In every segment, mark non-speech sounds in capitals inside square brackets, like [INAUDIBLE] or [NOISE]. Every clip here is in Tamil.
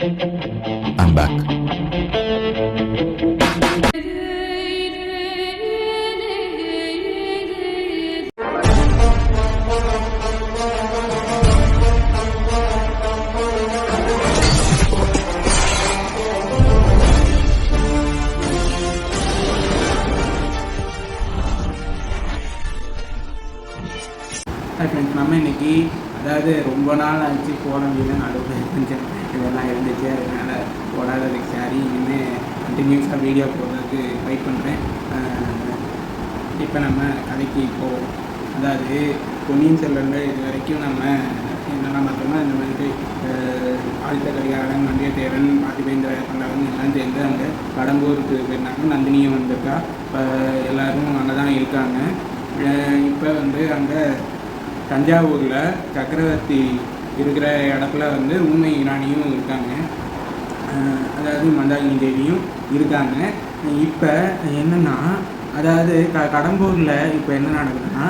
I'm back. நம்ம இன்னைக்கு அதாவது ரொம்ப நாள் ஆச்சு போன வீடு நடுவில் கொஞ்சம் இதெல்லாம் இருந்துச்சு அதனால் போடாததுக்கு சாரி இனிமேல் கண்டினியூஸாக வீடியோ போடுறதுக்கு ட்ரை பண்ணுறேன் இப்போ நம்ம கதைக்கு போவோம் அதாவது பொன்னியின் செல்வனில் இது வரைக்கும் நம்ம என்னெல்லாம் பார்த்தோம்னா இந்த மாதிரி ஆதித்த கரிகாரன் வந்தியத்தேவன் பார்த்திபேந்திர பல்லவன் எல்லாம் சேர்ந்து அங்கே கடம்பூருக்கு போயிருந்தாங்க. நந்தினியும் வந்திருக்கா. இப்போ எல்லாரும் அங்கே தான் இருக்காங்க. இப்போ வந்து அங்கே தஞ்சாவூரில் சக்கரவர்த்தி இருக்கிற இடத்துல வந்து ஊமை ராணியும் இருக்காங்க. அதாவது மந்தாகினி தேவியும் இருக்காங்க. இப்போ என்னென்னா அதாவது க கடம்பூரில் இப்போ என்ன நடக்குதுன்னா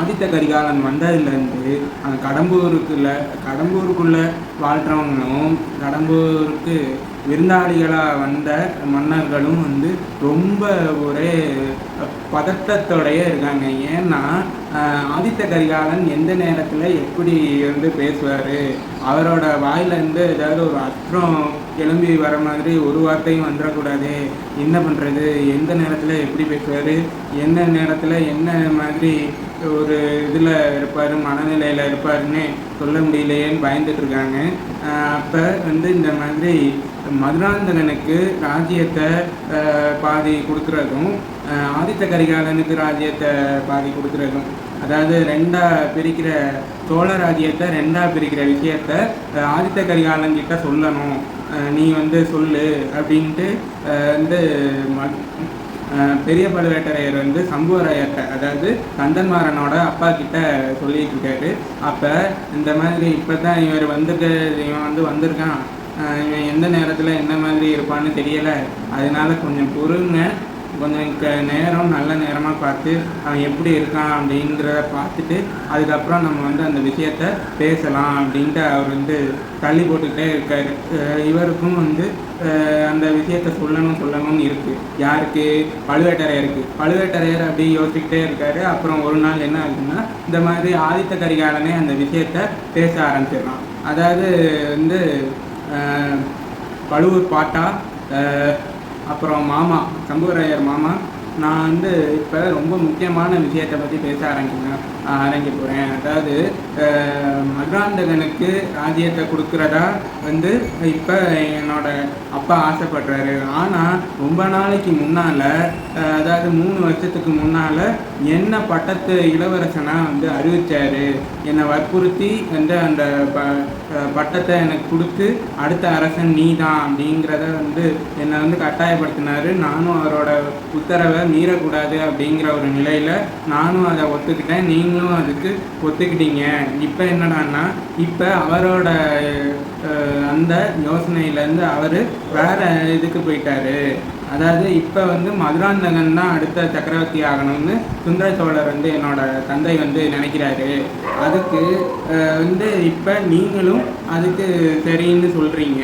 ஆதித்த கரிகாலன் வந்ததுலேருந்து அந்த கடம்பூருக்குள்ள கடம்பூருக்குள்ளே வாழ்கிறவங்களும் கடம்பூருக்கு விருந்தாளிகளாக வந்த மன்னர்களும் வந்து ரொம்ப ஒரே பதட்டத்தோடையே இருக்காங்க. ஏன்னா ஆதித்த கரிகாலன் எந்த நேரத்தில் எப்படி வந்து பேசுவார்? அவரோட வாயிலேருந்து ஏதாவது ஒரு அஸ்திரம் கிளம்பி வர மாதிரி ஒரு வார்த்தையும் வந்துடக்கூடாது. என்ன பண்ணுறது எந்த நேரத்தில் எப்படி பேசுவார்? என்ன நேரத்தில் என்ன மாதிரி ஒரு இதில் இருப்பார்? மனநிலையில் இருப்பாருன்னு சொல்ல முடியலையேன்னு பயந்துட்டுருக்காங்க அப்போ வந்து இந்த மாதிரி மதுராந்தகனுக்கு ராஜ்யத்தை பாதி கொடுக்குறதும் ஆதித்த கரிகாலனுக்கு ராஜ்யத்தை பாதி கொடுக்குறதும் அதாவது ரெண்டா பிரிக்கிற சோழ ராஜ்யத்தை ரெண்டா பிரிக்கிற விஷயத்த ஆதித்த கரிகாலன் கிட்ட சொல்லணும். நீ வந்து சொல்லு அப்படின்ட்டு வந்து ம- பெரிய பழுவேட்டரையர் வந்து சம்புவரையர்கிட்ட அதாவது கந்தன்மாரனோட அப்பா கிட்ட சொல்லிட்டு இருக்காரு. அப்போ இந்த மாதிரி இப்போ தான் இவர் வந்துட்டு இவன் வந்து வந்திருக்கான். இவன் எந்த நேரத்தில் என்ன மாதிரி இருப்பான்னு தெரியலை. அதனால கொஞ்சம் பொறுங்க. கொஞ்சம் நேரம் நல்ல நேரமாக பார்த்து அவன் எப்படி இருக்கான் அப்படின்றத பார்த்துட்டு அதுக்கப்புறம் நம்ம வந்து அந்த விஷயத்த பேசலாம் அப்படின்ட்டு அவர் வந்து தள்ளி போட்டுக்கிட்டே இருக்கார். இவருக்கும் வந்து அந்த விஷயத்த சொல்லணும் சொல்லணும்னு இருக்குது யாருக்கு? பழுவேட்டரையருக்கு. பழுவேட்டரையர் அப்படி யோசிச்சுக்கிட்டே இருக்காரு. அப்புறம் ஒரு நாள் என்ன ஆகுதுன்னா இந்த மாதிரி ஆதித்த கரிகாலனே அந்த விஷயத்த பேச ஆரம்பிச்சிடலாம் அதாவது வந்து பழுவூர் பாட்டா அப்புறம் மாமா சம்புவராயர் மாமா நான் வந்து இப்போ ரொம்ப முக்கியமான விஷயத்தை பற்றி பேச ஆரம்பிக்கிறேன் ஆரம்பிக்க போகிறேன் அதாவது மகாந்தகனுக்கு மதுராந்தகனுக்கு ராஜ்யத்தை கொடுக்குறதா வந்து இப்போ என்னோட அப்பா ஆசைப்படுறாரு. ஆனால் ரொம்ப நாளைக்கு முன்னால் அதாவது மூணு வருஷத்துக்கு முன்னால் என்ன பட்டத்து இளவரசனாக வந்து அறிவித்தார் என்னை வற்புறுத்தி வந்து அந்த ப பட்டத்தை எனக்கு கொடுத்து அடுத்த அரசன் நீ தான் அப்படிங்கிறத வந்து என்னை வந்து கட்டாயப்படுத்தினார். நானும் அவரோட உத்தரவை மீறக்கூடாது அப்படிங்கிற ஒரு நிலையில் நானும் அதை ஒத்துக்கிட்டேன். நீங்களும் அதுக்கு ஒத்துக்கிட்டீங்க. இப்போ என்னடான்னா இப்போ அவரோட அஹ், அந்த யோசனையிலேருந்து அவர் வேற இதுக்கு போயிட்டாரு. அதாவது இப்போ வந்து மதுராந்தகன் தான் அடுத்த சக்கரவர்த்தி ஆகணும்னு சுந்தர சோழர் வந்து என்னோட தந்தை வந்து நினைக்கிறாரு. அதுக்கு வந்து இப்போ நீங்களும் அதுக்கு சரின்னு சொல்கிறீங்க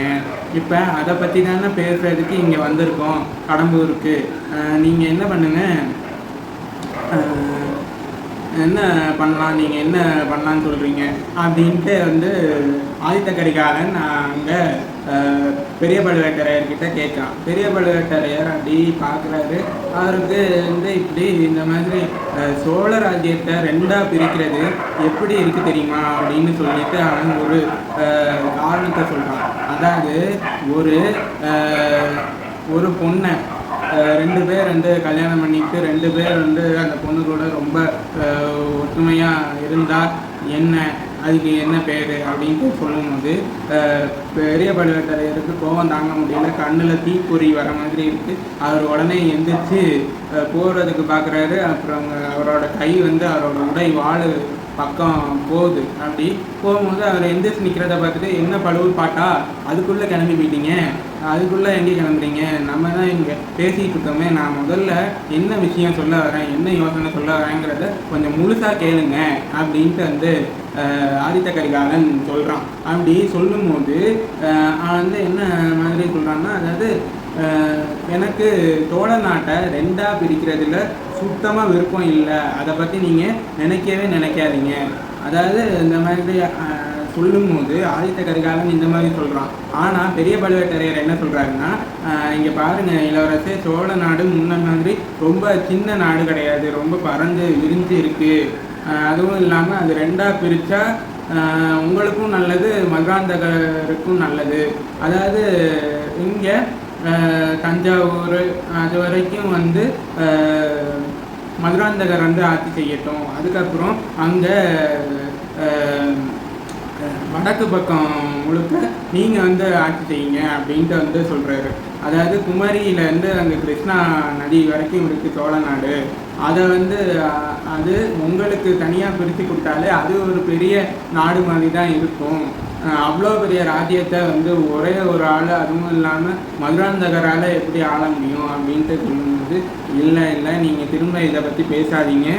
இப்போ அதை பற்றி தானே பேசுகிறதுக்கு இங்கே வந்திருக்கோம் கடம்பூருக்கு. நீங்கள் என்ன பண்ணுங்கள் என்ன பண்ணலாம் நீங்கள் என்ன பண்ணலான்னு சொல்கிறீங்க அப்படின்ட்டு வந்து ஆதித்த கரிகாலன் அங்கே பெரிய பழுவேட்டரையர்கிட்ட கேட்குறான். பெரிய பழுவேட்டரையர் அப்படி பார்க்குறாரு. அவருக்கு வந்து இப்படி இந்த மாதிரி சோழ ராஜ்யத்தை ரெண்டாக பிரிக்கிறது எப்படி இருக்குது தெரியுமா? அப்படின்னு சொல்லிட்டு அவன் ஒரு காரணத்தை சொல்கிறான் அதாவது ஒரு ஒரு பொண்ணை ரெண்டு பேர் வந்து கல்யாணம் பண்ணிட்டு ரெண்டு பேர் வந்து அந்த பொண்ணு கூட ரொம்ப ஒற்றுமையாக இருந்தால் என்ன அதுக்கு என்ன பேர் அப்படின்ட்டு சொல்லும்போது பெரிய பழுவேட்டரையருக்கு கோவம் தாங்க முடியல. கண்ணில் தீப்பொறி வர மாதிரி இருக்குது அவர் உடனே எந்திரிச்சு போகிறதுக்கு பார்க்குறாரு அப்புறம் அவரோட கை வந்து அவரோட உடை வாழ் பக்கம் போகுது. அப்படி போகும்போது அவர் எந்திரிச்சு நிற்கிறத பார்த்துட்டு என்ன பழுவு பாட்டா அதுக்குள்ளே கிளம்பி போயிட்டீங்க. அதுக்குள்ளே எங்கே கிளம்புறீங்க? நம்ம தான் இங்கே பேசிகிட்டு இருக்கோமே. நான் முதல்ல என்ன விஷயம் சொல்ல வரேன் என்ன யோசனை சொல்ல வரேங்கிறத கொஞ்சம் முழுசாக கேளுங்க அப்படின்ட்டு வந்து ஆதித்த கரிகாலன் சொல்கிறான் அப்படி சொல்லும்போது அவன் வந்து என்ன மாதிரி சொல்கிறான்னா அதாவது எனக்கு தோழ நாட்டை ரெண்டாக பிரிக்கிறதுல சுத்தமாக விருப்பம் இல்லை. அதை பற்றி நீங்கள் நினைக்கவே நினைக்காதீங்க. அதாவது இந்த மாதிரி சொல்லும் சொல்லும்போது ஆதித்த கரிகாலன் இந்த மாதிரி சொல்கிறான் ஆனால் பெரிய பழுவேட்டரையர் என்ன சொல்கிறாருன்னா இங்கே பாருங்கள் இளவரசே சோழ நாடு முன்ன மாதிரி ரொம்ப சின்ன நாடு கிடையாது. ரொம்ப பறந்து விரிஞ்சு இருக்குது அதுவும் இல்லாமல் அது ரெண்டாக பிரித்தா உங்களுக்கும் நல்லது மதுராந்தகருக்கும் நல்லது. அதாவது இங்கே தஞ்சாவூர் அது வரைக்கும் வந்து மதுராந்தகர் வந்து ஆட்சி செய்யட்டும். அதுக்கப்புறம் அங்கே வடக்கு பக்கம் முழுக்க நீங்கள் வந்து ஆட்சி செய்யுங்க அப்படின்ட்டு வந்து சொல்கிறாரு அதாவது குமரியிலேருந்து அங்கே கிருஷ்ணா நதி வரைக்கும் இருக்குது சோழ நாடு. அதை வந்து அது உங்களுக்கு தனியாக பிரித்து கொடுத்தாலே அது ஒரு பெரிய நாடு மாதிரி தான் இருக்கும். அவ்வளோ பெரிய ராஜ்யத்தை வந்து ஒரே ஒரு ஆள் அதுவும் இல்லாமல் மதுராந்தகரால் எப்படி ஆள முடியும் அப்படின்ட்டு சொல்லும்போது இல்லை இல்லை நீங்கள் திரும்ப இதை பற்றி பேசாதீங்க.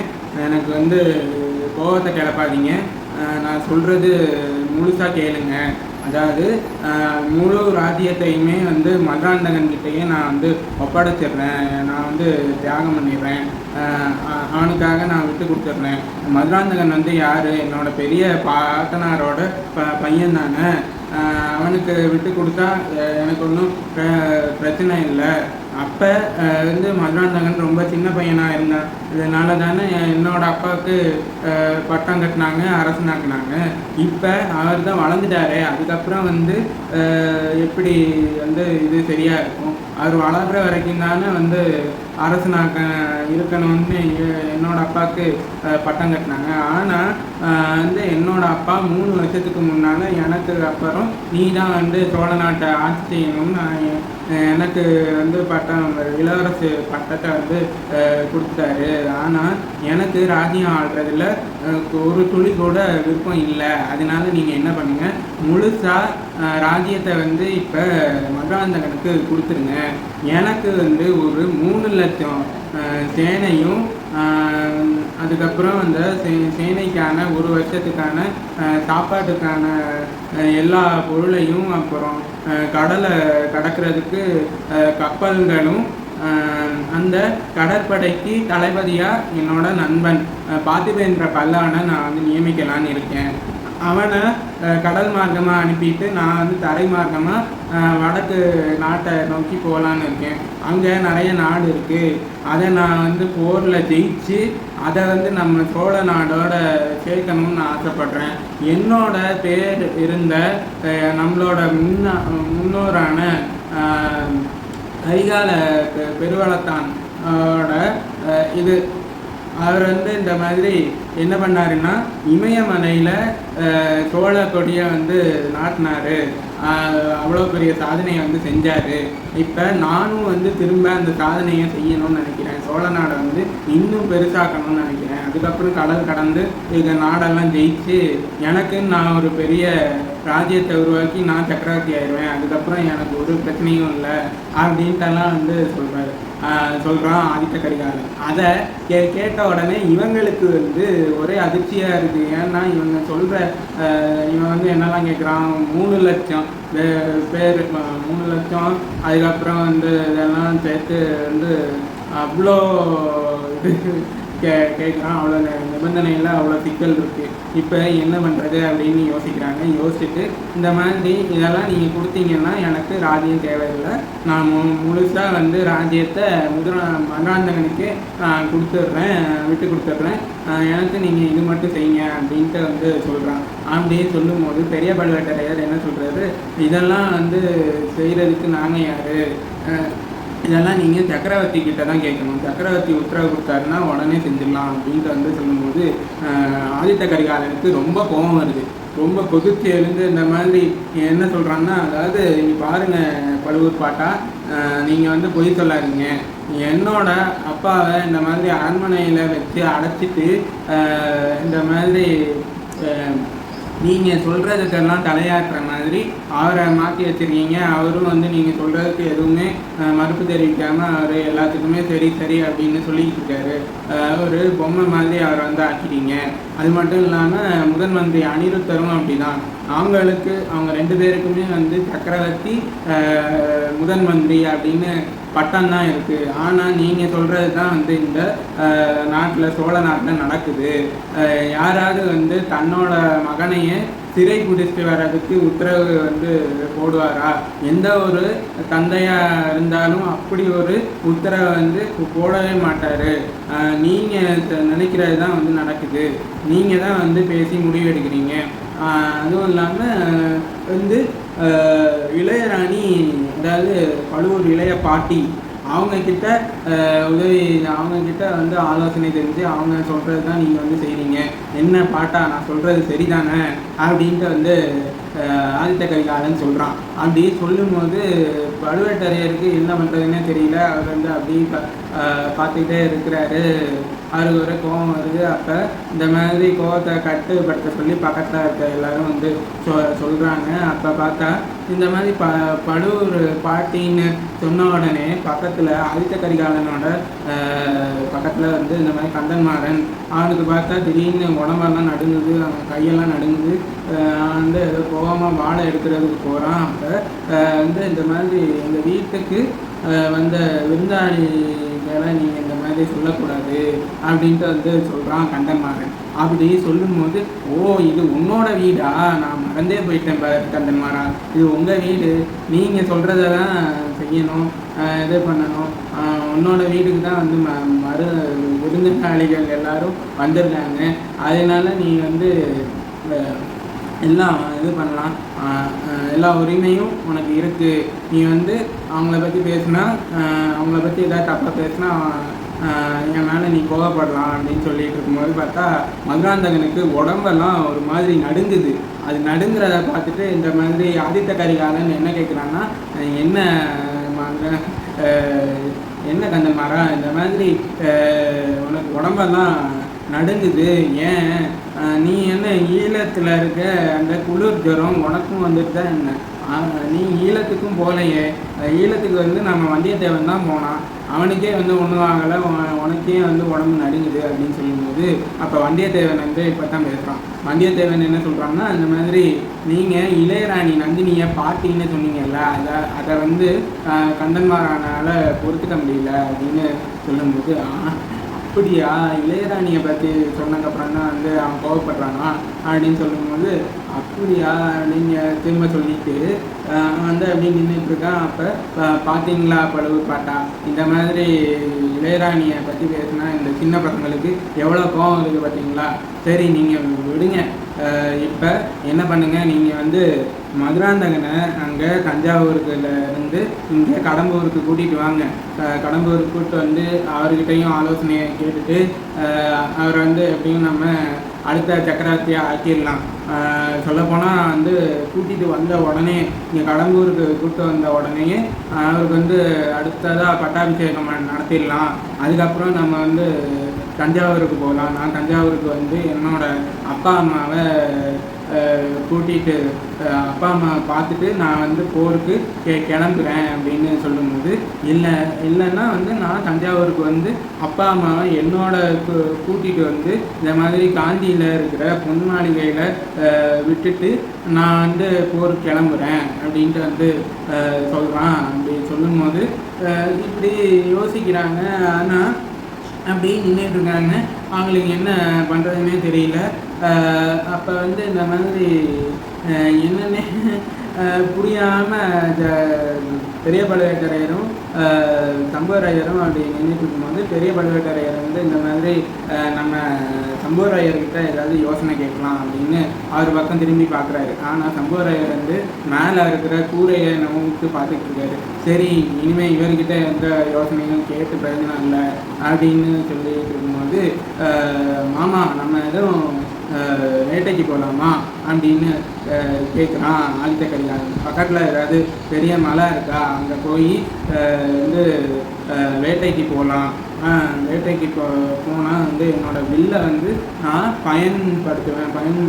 எனக்கு வந்து கோபத்தை கிளப்பாதீங்க. நான் சொல்கிறது முழுசாக கேளுங்க. அதாவது முழு ராஜ்யத்தையுமே வந்து மதுராந்தகன் கிட்டேயே நான் வந்து ஒப்படைச்சிடுறேன். நான் வந்து தியாகம் பண்ணிடுறேன். அவனுக்காக நான் விட்டு கொடுத்துட்றேன். மதுராந்தகன் வந்து யார்? என்னோட பெரிய பாட்டனாரோட ப பையன் தானே. அவனுக்கு விட்டு கொடுத்தா எனக்கு ஒன்றும் பிரச்சனை இல்லை. அப்போ வந்து மதுராந்தகன் ரொம்ப சின்ன பையனாக இருந்தான். இதனால தானே என்னோட அப்பாவுக்கு பட்டம் கட்டினாங்க அரசனாக்குனாங்க இப்போ அவர் தான் வளர்ந்துட்டாரு. அதுக்கப்புறம் வந்து எப்படி வந்து இது சரியாக இருக்கும்? அவர் வளர்கிற வரைக்கும் தானே வந்து அரசனாக்க இருக்கணும்னு எ- என்னோட அப்பாவுக்கு பட்டம் கட்டினாங்க. ஆனால் வந்து என்னோட அப்பா மூணு வருஷத்துக்கு முன்னால் எனக்கு அப்புறம் நீ தான் வந்து சோழ நாட்டை ஆட்சி செய்யணும்னு நான் எனக்கு வந்து பட்டம் இளவரசு பட்டத்தை வந்து கொடுத்தாரு கொடுத்தாரு ஆனால் எனக்கு ராஜ்யம் ஆடுறதுல ஒரு துளி கூட விருப்பம் இல்லை. அதனால நீங்கள் என்ன பண்ணுங்கள் முழுசாக ராஜ்யத்தை வந்து இப்போ மதுராந்தகனுக்கு கொடுத்துருங்க. எனக்கு வந்து ஒரு மூணு லட்சம் சேனையும் அதுக்கப்புறம் அந்த சே- சேனைக்கான ஒரு வருஷத்துக்கான சாப்பாட்டுக்கான எல்லா பொருளையும் அப்புறம் கடலை கடக்கிறதுக்கு கப்பல்களும் அந்த கடற்படைக்கு தளபதியாக என்னோட நண்பன். பார்த்திபேந்திர பல்லானை நான் வந்து நியமிக்கலான்னு இருக்கேன். அவனை கடல் மார்க்கமாக அனுப்பிட்டு நான் வந்து தரை மார்க்கமாக வடக்கு நாட்டை நோக்கி போகலான்னு இருக்கேன். அங்கே நிறைய நாடு இருக்குது அதை நான் வந்து போரில் ஜெயிச்சு அதை வந்து நம்ம சோழ நாடோட சேர்க்கணும்னு நான் ஆசைப்பட்றேன். என்னோட பேர் இருந்த நம்மளோட முன்னா முன்னோரான அஹ், பெருவளத்தான் இது அவர் வந்து இந்த மாதிரி என்ன பண்ணாருன்னா இமயமலையில் சோழ கொடியை வந்து நாட்டினார். அவ்வளோ பெரிய சாதனையை வந்து செஞ்சார். இப்போ நானும் வந்து திரும்ப அந்த சாதனையை செய்யணும்னு நினைக்கிறேன். சோழ நாடை வந்து இன்னும் பெருசாக்கணும்னு நினைக்கிறேன். அதுக்கப்புறம் கடல் கடந்து இந்த நாடெல்லாம் ஜெயிச்சு எனக்குன்னு நான் ஒரு பெரிய ராஜ்யத்தை உருவாக்கி நான் சக்கரவர்த்தி ஆயிடுவேன் அதுக்கப்புறம் எனக்கு ஒரு பிரச்சனையும் இல்லை. அப்படின்ட்டெல்லாம் வந்து சொல்கிறாரு சொல்கிறான் ஆதித்த கரிகாலன். அதை கே கேட்ட உடனே இவங்களுக்கு வந்து ஒரே அதிர்ச்சியாக இருக்குது ஏன்னா இவங்க சொல்கிற இவன் வந்து என்னெல்லாம் கேட்குறான் மூணு லட்சம் பேர் மூணு லட்சம். அதுக்கப்புறம் வந்து இதெல்லாம் சேர்த்து வந்து அவ்வளோ கே கேட்குறான் அவ்வளோ நிபந்தனையில் அவ்வளோ சிக்கல் இருக்குது இப்போ என்ன பண்ணுறது அப்படின்னு யோசிக்கிறாங்க. யோசிச்சுட்டு இந்த மாதிரி இதெல்லாம் நீங்கள் கொடுத்தீங்கன்னா எனக்கு ராஜ்யம் தேவையில்லை. நான் மு முழுசாக வந்து ராஜ்யத்தை முதல மதுராந்தகனுக்கு நான் கொடுத்துட்றேன் விட்டு கொடுத்துட்றேன். எனக்கு நீங்கள் இது மட்டும் செய்யுங்க அப்படின்ட்டு வந்து சொல்கிறான் அப்படின்னு சொல்லும்போது பெரிய பழுவேட்டரையர் என்ன சொல்கிறாரு இதெல்லாம் வந்து செய்கிறதுக்கு நாங்கள் யார்? இதெல்லாம் நீங்கள் சக்கரவர்த்தி கிட்ட தான் கேட்கணும். சக்கரவர்த்தி உத்தரவு கொடுத்தாருன்னா உடனே செஞ்சிடலாம் அப்படின்ட்டு வந்து சொல்லும்போது ஆதித்த கரிகாலனுக்கு ரொம்ப கோபம் வருது. ரொம்ப கொதிச்சு எழுந்து இந்த மாதிரி என்ன சொல்கிறான்னா அதாவது நீங்கள் பாருங்கள் பழுவூர் பாட்டா நீங்கள் வந்து பொய் சொல்லாதீங்க. என்னோட அப்பாவை இந்த மாதிரி அரண்மனையில் வச்சு அடைச்சிட்டு இந்த மாதிரி நீங்கள் சொல்கிறதுக்கெல்லாம் தலையாட்டுற மாதிரி அவரை மாற்றி வச்சுருக்கீங்க. அவரும் வந்து நீங்கள் சொல்கிறதுக்கு எதுவுமே மறுப்பு தெரிவிக்காமல் அவர் எல்லாத்துக்குமே சரி சரி அப்படின்னு சொல்லிக்கிட்டு இருக்காரு. ஒரு பொம்மை மாதிரி அவரை வந்து ஆக்கிட்டீங்க. அது மட்டும் இல்லாமல் முதன் மந்திரி அனிருத்தரும் அப்படிதான். அவங்களுக்கு அவங்க ரெண்டு பேருக்குமே வந்து சக்கரவர்த்தி முதன் மந்திரி அப்படின்னு பட்டம் தான் இருக்குது ஆனால் நீங்கள் சொல்கிறது தான் வந்து இந்த நாட்டில் சோழ நாட்டில் நடக்குது. யாராவது வந்து தன்னோட மகனையே சிறை பிடிச்சிட்டு வர்றதுக்கு உத்தரவு வந்து போடுவாரா? எந்த ஒரு தந்தையாக இருந்தாலும் அப்படி ஒரு உத்தரவை வந்து போடவே மாட்டார். நீங்கள் நினைக்கிறது தான் வந்து நடக்குது. நீங்கள் தான் வந்து பேசி முடிவெடுக்கிறீங்க. அதுவும் இல்லாமல் வந்து இளையராணி அதாவது பழுவூர் இளைய பாட்டி அவங்கக்கிட்ட உதவி அவங்கக்கிட்ட வந்து ஆலோசனை தெரிஞ்சு அவங்க சொல்கிறது தான் நீங்கள் வந்து செய்கிறீங்க என்ன பாட்டா நான் சொல்கிறது சரிதானே? அப்படின்ட்டு வந்து ஆதித்த கரிகாலன் சொல்கிறான் அப்படி சொல்லும்போது பழுவேட்டரையருக்கு என்ன பண்ணுறதுன்னே தெரியல. அவர் வந்து அப்படி பார்த்துக்கிட்டே இருக்கிறாரு. அவருக்கு ஒரு கோபம் வருது. அப்போ இந்த மாதிரி கோவத்தை கட்டுப்படுத்த சொல்லி பக்கத்தில் இருக்க எல்லாரும் வந்து சொ சொல்கிறாங்க அப்போ பார்த்தா இந்த மாதிரி ப பழுவூர் பாட்டின்னு சொன்ன உடனே பக்கத்தில் ஆதித்த கரிகாலனோட பக்கத்தில் வந்து இந்த மாதிரி கந்தன்மாறன் அவனுக்கு பார்த்தா திடீர்னு உடம்பெல்லாம் நடுங்குது. அவன் கையெல்லாம் நடுங்குது. அவன் வந்து ஏதோ கோவமாக வாழை எடுக்கிறதுக்கு போகிறான் அப்போ வந்து இந்த மாதிரி எங்கள் வீட்டுக்கு வந்த விருந்தாளிகளை நீங்கள் இந்த மாதிரி சொல்லக்கூடாது அப்படின்ட்டு வந்து சொல்கிறான் கந்தன்மாறன். அப்படி சொல்லும்போது ஓ இது உன்னோட வீடா? நான் மறந்தே போயிட்டேன் பாரு இது உங்கள் வீடு. நீங்கள் சொல்கிறத தான் செய்யணும் இது பண்ணணும். உன்னோட வீட்டுக்கு தான் வந்து ம மறு விருந்தினாளிகள் எல்லாரும் வந்திருக்காங்க. அதனால நீ வந்து எல்லாம் இது பண்ணலாம். எல்லா உரிமையும் உனக்கு இருக்குது நீ வந்து அவங்கள பற்றி பேசுனா அவங்கள பற்றி ஏதாவது தப்பாக பேசுனா என் மேலே நீ கோவப்படலாம் அப்படின்னு சொல்லிட்டு இருக்கும்போது பார்த்தா மதுராந்தகனுக்கு உடம்பெல்லாம் ஒரு மாதிரி நடுங்குது. அது நடுங்குறத பார்த்துட்டு இந்த மாதிரி ஆதித்த கரிகாலன் என்ன கேட்குறான்னா என்ன மங்க என்ன கந்த மரம் இந்த மாதிரி உனக்கு உடம்பெல்லாம் நடுங்குது. ஏன் நீ என்ன ஈழத்தில் இருக்க? அந்த குளிர் ஜுரம் உனக்கும் வந்துட்டு தான் என்ன நீ ஈழத்துக்கும் போகலையே ஈழத்துக்கு வந்து நம்ம வந்தியத்தேவன் தான் போனான். அவனுக்கே வந்து ஒன்றும் ஆகலை. உனக்கே வந்து உடம்பு நடுங்குது அப்படின்னு சொல்லும்போது அப்போ வந்தியத்தேவன் வந்து இப்போ தான் பேசுகிறான் வந்தியத்தேவன் என்ன சொல்கிறான்னா அந்த மாதிரி நீங்கள் இளையராணி நந்தினியை பாட்டின்னு சொன்னீங்கல்ல அதை அதை வந்து ஆஹ் கந்தன்மாரானால் பொறுத்துக்க முடியல அப்படின்னு சொல்லும்போது "ஆ, அப்படியா? இளையராணியை பற்றி சொன்னதுக்கப்புறம் தான் வந்து அவன் கோவப்படுறானா? அப்படின்னு சொல்லும்போது அப்படியா? நீங்கள் திரும்ப சொல்லிட்டு அவன் வந்து அப்படி நின்றுட்டு இருக்கான் அப்போ பார்த்தீங்களா பழுவு பாட்டா? இந்த மாதிரி இளையராணியை பற்றி பேசினா இந்த சின்ன பசங்களுக்கு எவ்வளோ கோபம் இருக்குது பார்த்தீங்களா சரி நீங்கள் விடுங்க. இப்போ என்ன பண்ணுங்கள் நீங்கள் வந்து மதுராந்தகனை அங்கே தஞ்சாவூருக்குல இருந்து இங்கே கடம்பூருக்கு கூட்டிகிட்டு வாங்க. கடம்பூருக்கு கூப்பிட்டு வந்து அவர்கிட்டையும் ஆலோசனையை கேட்டுட்டு அவரை அவர் வந்து எப்படியும் நம்ம அடுத்த சக்கரவர்த்தியை ஆக்கிடலாம். சொல்லப்போனால் வந்து கூட்டிகிட்டு வந்த உடனே இங்கே கடம்பூருக்கு கூப்பிட்டு வந்த உடனேயே அவருக்கு வந்து அடுத்ததாக பட்டாபிஷேகம் நடத்திடலாம். அதுக்கப்புறம் நம்ம வந்து தஞ்சாவூருக்கு போகலாம். நான் தஞ்சாவூருக்கு வந்து என்னோடய அப்பா அம்மாவை கூட்டிகிட்டு அப்பா அம்மா பார்த்துட்டு நான் வந்து போருக்கு கே கிளம்புறேன் அப்படின்னு சொல்லும்போது இல்லை இல்லைன்னா வந்து நான் தஞ்சாவூருக்கு வந்து அப்பா அம்மாவை என்னோட கூ- வந்து இந்த மாதிரி காந்தியில் இருக்கிற பொன் மாளிகையில் விட்டுட்டு நான் வந்து போருக்கு கிளம்புறேன் அப்படின்ட்டு வந்து சொல்கிறான் அப்படி சொல்லும்போது இப்படி யோசிக்கிறாங்க. ஆனால் அப்படி நின்றுட்டு இருக்காங்க. அவங்களுக்கு என்ன பண்ணுறதுனே தெரியல. அப்போ வந்து இந்த மாதிரி என்னென்ன என்னன்னே புரியாமல் பெரிய பழுவேட்டரையரும் சம்புவராயரும் அப்படி நின்றுட்டு இருக்கும்போது பெரிய பழுவேட்டரையர் வந்து இந்த மாதிரி நம்ம சம்புவராயர்கிட்ட ஏதாவது யோசனை கேட்கலாம் அப்படின்னு அவர் பக்கம் திரும்பி பார்க்குறாரு. ஆனால் சம்புவராயர் வந்து மேலே இருக்கிற கூரையை நமக்கு பார்த்துட்டு இருக்காரு. சரி இனிமேல் இவர்கிட்ட எந்த யோசனையும் கேட்டு பிரயோஜனம் இல்லை அப்படின்னு சொல்லிட்டு இருக்கும்போது மாமா நம்ம எதுவும் வேட்டைக்கு போகலாமா அப்படின்னு கேட்குறான் ஆதித்த கரிகாலன். பக்கத்தில் ஏதாவது பெரிய மலை இருக்கா? அங்கே போய் வந்து வேட்டைக்கு போகலாம் வேட்டைக்கு போ போனால் வந்து என்னோட வில்லை வந்து நான் பயன்படுத்துவேன். பயன்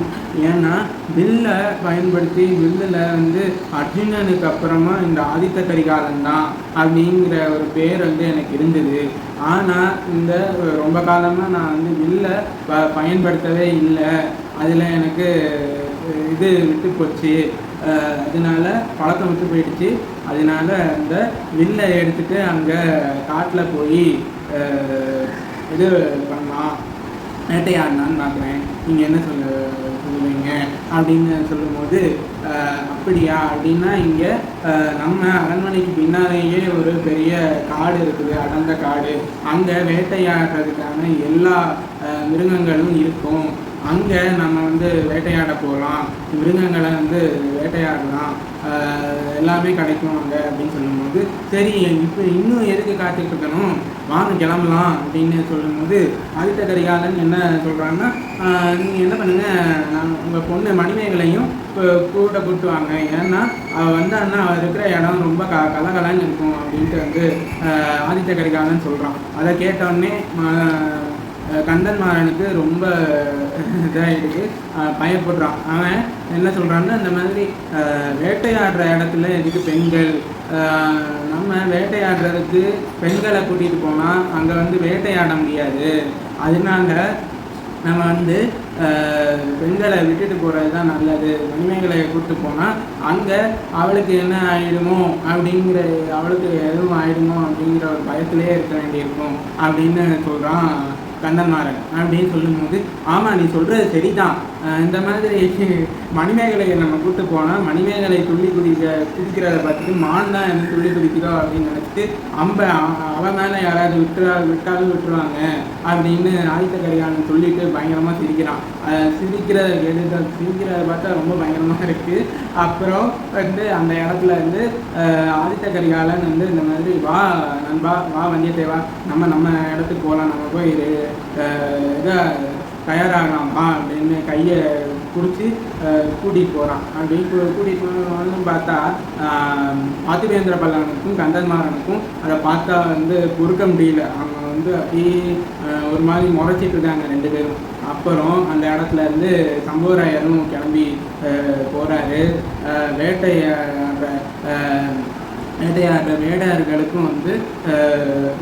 ஏன்னா வில்லை பயன்படுத்தி வில்லில் வந்து அர்ஜுனனுக்கு அப்புறமா இந்த ஆதித்த கரிகாலன் தான் அப்படிங்கிற ஒரு பேர் வந்து எனக்கு இருந்தது. ஆனால் இந்த ரொம்ப காலமாக நான் வந்து வில்லை ப பயன்படுத்தவே இல்லை. அதில் எனக்கு இது விட்டு போச்சு. அதனால பழக்கம் விட்டு போயிடுச்சு. அதனால அந்த வில்லை எடுத்துட்டு அங்கே காட்டில் போய் இது பண்ணலாம். வேட்டையாடினான்னு பார்க்குறேன். நீங்கள் என்ன சொல்ல சொல்லுவீங்க? அப்படின்னு சொல்லும்போது அப்படியா? அப்படின்னா இங்கே நம்ம அரண்மனைக்கு பின்னாலேயே ஒரு பெரிய காடு இருக்குது அடர்ந்த காடு. அங்கே வேட்டையாடுறதுக்கான எல்லா மிருகங்களும் இருக்கும். அங்கே நம்ம வந்து வேட்டையாட போகலாம் மிருகங்களை வந்து வேட்டையாடலாம் எல்லாமே கிடைக்கும் அங்கே அப்படின்னு சொல்லும்போது சரி இப்போ இன்னும் எதுக்கு காத்துட்டு இருக்கணும்? வாங்க கிளம்பலாம் அப்படின்னு சொல்லும்போது ஆதித்த கரிகாலன் என்ன சொல்கிறாங்கன்னா நீங்கள் என்ன பண்ணுங்கள் நான் உங்கள் பொண்ணு மணிமேகலையும் இப்போ கூட கூட்டு வாங்க. ஏன்னா அவள் வந்தான்னா அவள் இருக்கிற இடம் ரொம்ப க கலகலன்னு இருக்கும் அப்படின்ட்டு வந்து ஆதித்த கரிகாலன் சொல்கிறான் அதை கேட்டோடனே கந்தன் மாறனுக்கு ரொம்ப ரொம்ப இதாகிடுது பயப்படுறான். அவன் என்ன சொல்கிறான்னா இந்த மாதிரி வேட்டையாடுற இடத்துல எதுக்கு பெண்கள்? நம்ம வேட்டையாடுறதுக்கு பெண்களை கூட்டிகிட்டு போனால் அங்கே வந்து வேட்டையாட முடியாது. அதனால நம்ம வந்து பெண்களை விட்டுட்டு போகிறது தான் நல்லது. மணிமேகலை கூப்பிட்டு போனால் அங்கே அவளுக்கு என்ன ஆயிடுமோ அப்படிங்கிற அவளுக்கு எதுவும் ஆயிடுமோ அப்படிங்கிற ஒரு பயத்திலே இருக்க வேண்டியிருக்கும் அப்படின்னு சொல்கிறான் கந்தமாறன் அப்படின்னு சொல்லும்போது ஆமாம் நீ சொல்கிறது சரிதான். இந்த மாதிரி [LAUGHS] மணிமேகலையை நம்ம கூட்டு போனால் மணிமேகலை துள்ளி குதிக்க குதிக்கிறத பார்த்துட்டு மான் தான் என்ன துள்ளி குதிக்கிறோம் அப்படின்னு நினச்சிட்டு அம்ப அவ- மேலே யாராவது விட்டுறா விட்டாலும் விட்டுருவாங்க அப்படின்னு ஆதித்த கரிகாலன் சொல்லிட்டு பயங்கரமாக சிரிக்கிறான். சிரிக்கிறத கேட்டு சிரிக்கிறத பார்த்தா ரொம்ப பயங்கரமாக இருக்குது அப்புறம் வந்து அந்த இடத்துல வந்து ஆதித்த கரிகாலன் வந்து இந்த மாதிரி வா நண்பா வா வந்தியத்தேவா நம்ம நம்ம இடத்துக்கு போகலாம் நம்ம போய் இதை தயாராகலாமா அப்படின்னு கையை பிடிச்சி கூட்டிகிட்டு போகிறான் அப்படின்னு கூட்டிகிட்டு போகணும்னு பார்த்தா ஆதிவேந்திர பல்லவனுக்கும் கந்தன்மாரனுக்கும் அதை பார்த்தா வந்து பொறுக்க முடியல. அவங்க வந்து அப்படியே ஒரு மாதிரி முறைச்சிட்டு இருக்காங்க ரெண்டு பேரும். அப்புறம் அந்த இடத்துல இருந்து சம்போராயரும் கிளம்பி அஹ், போறாரு. வேட்டையாடுற வேட்டையாடுற வேடையார்களுக்கும் வந்து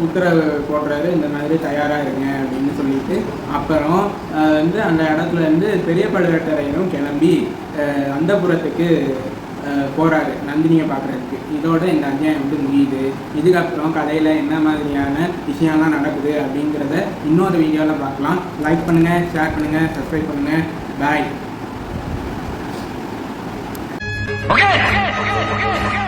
உத்தரவு போடுறாரு இந்த மாதிரி தயாராக இருங்க அப்படின்னு சொல்லிட்டு அப்புறம் வந்து அந்த இடத்துல இருந்து பெரிய பழுவேட்டரையரும் கிளம்பி அந்த புறத்துக்கு போகிறாரு நந்தினியை பார்க்குறதுக்கு இதோட இந்த அத்தியாயம் வந்து முடியுது இதுக்கப்புறம் கதையில் என்ன மாதிரியான விஷயம்லாம் நடக்குது அப்படிங்கிறத இன்னொரு வீடியோவில் பார்க்கலாம் லைக் பண்ணுங்கள் ஷேர் பண்ணுங்கள் சப்ஸ்கிரைப் பண்ணுங்கள் bye Okay. Bye. Bye. Bye.